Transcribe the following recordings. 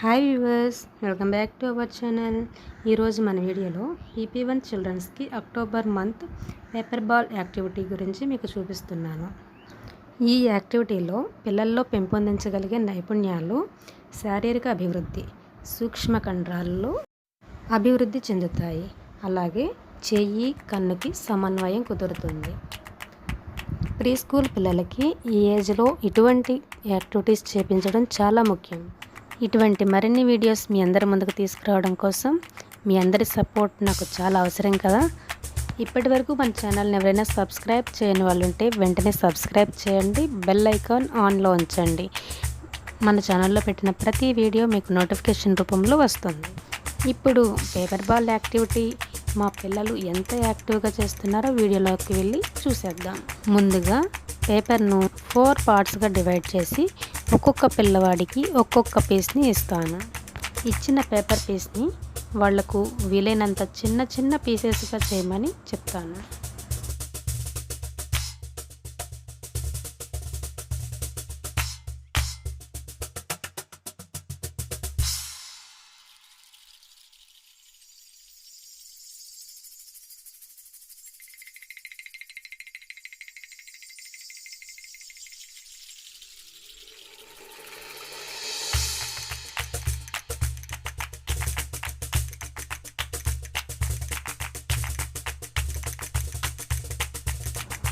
Hi viewers welcome back to our channel ఈరోజు మన వీడియోలో EP one చిల్డ్రన్స్కి October month paper ball activity గురించి మీకు చూపిస్తున్నాను. ఈ యాక్టివిటీలో పిల్లల్లో పెంపొందించగలిగే నైపుణ్యాలు శారీరక అభివృద్ధి సూక్ష్మ కండరాల్లో అభివృద్ధి చెందుతాయి. అలాగే చెయ్యి కన్నుకి సమన్వయం కుదురుతుంది. ప్రీ స్కూల్ పిల్లలకి ఈ ఏజ్లో ఇటువంటి యాక్టివిటీస్ చేపించడం చాలా ముఖ్యం. ఇటువంటి మరిన్ని వీడియోస్ మీ అందరి ముందుకు తీసుకురావడం కోసం మీ అందరి సపోర్ట్ నాకు చాలా అవసరం కదా. ఇప్పటి వరకు మన ఛానల్ని ఎవరైనా సబ్స్క్రైబ్ చేయని వాళ్ళు ఉంటే వెంటనే సబ్స్క్రైబ్ చేయండి బెల్ ఐకాన్ ఆన్లో ఉంచండి. మన ఛానల్లో పెట్టిన ప్రతి వీడియో మీకు నోటిఫికేషన్ రూపంలో వస్తుంది. ఇప్పుడు పేపర్ బాల్ యాక్టివిటీ మా పిల్లలు ఎంత యాక్టివ్గా చేస్తున్నారో వీడియోలోకి వెళ్ళి చూసేద్దాం. ముందుగా పేపర్ను ఫోర్ పార్ట్స్గా డివైడ్ చేసి ఒక్కొక్క పిల్లవాడికి ఒక్కొక్క పీస్ని ఇస్తాను. ఇచ్చిన పేపర్ పీస్ని వాళ్ళకు వీలైనంత చిన్న చిన్న పీసెస్గా చేయమని చెప్తాను.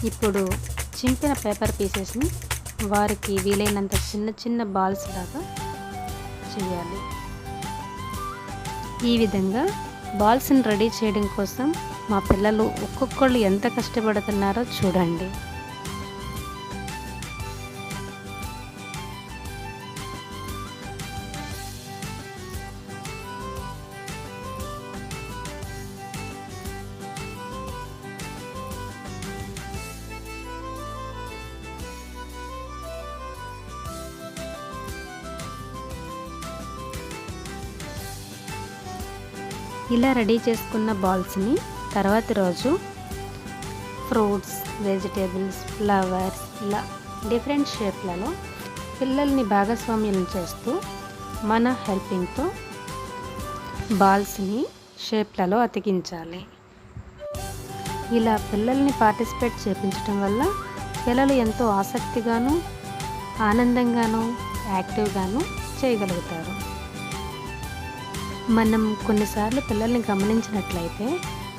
ఇప్పుడు చింపిన పేపర్ పీసెస్ని వారికి వీలైనంత చిన్న చిన్న బాల్స్ లాగా చేయాలి. ఈ విధంగా బాల్స్ని రెడీ చేయడం కోసం మా పిల్లలు ఒక్కొక్కళ్ళు ఎంత కష్టపడుతున్నారో చూడండి. ఇలా రెడీ చేసుకున్న బాల్స్ని తర్వాతి రోజు ఫ్రూట్స్ వెజిటేబుల్స్ ఫ్లవర్స్ ఇలా డిఫరెంట్ షేప్లలో పిల్లల్ని భాగస్వామ్యం చేస్తూ మన హెల్పింగ్తో బాల్స్ని షేప్లలో అతికించాలి. ఇలా పిల్లల్ని పార్టిసిపేట్ చేపించడం వల్ల పిల్లలు ఎంతో ఆసక్తిగాను ఆనందంగాను యాక్టివ్గాను చేయగలుగుతారు. మనం కొన్నిసార్లు పిల్లల్ని గమనించినట్లయితే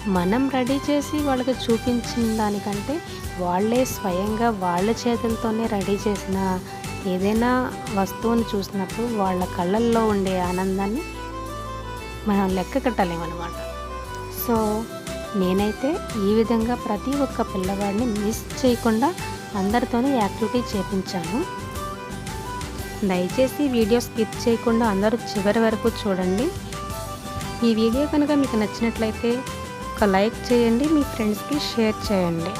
మనం రెడీ చేసి వాళ్ళకి చూపించిన దానికంటే వాళ్ళే స్వయంగా వాళ్ళ చేతులతోనే రెడీ చేసిన ఏదైనా వస్తువుని చూసినప్పుడు వాళ్ళ కళ్ళల్లో ఉండే ఆనందాన్ని మనం లెక్క కట్టలేమన్నమాట. సో నేనైతే ఈ విధంగా ప్రతి ఒక్క పిల్లవాడిని మిస్ చేయకుండా అందరితోనే యాక్టివిటీ చేపించాను. దయచేసి వీడియో స్కిప్ చేయకుండా అందరూ చివరి వరకు చూడండి. ఈ వీడియో కనుక మీకు నచ్చినట్లయితే ఒక లైక్ చేయండి మీ ఫ్రెండ్స్కి షేర్ చేయండి.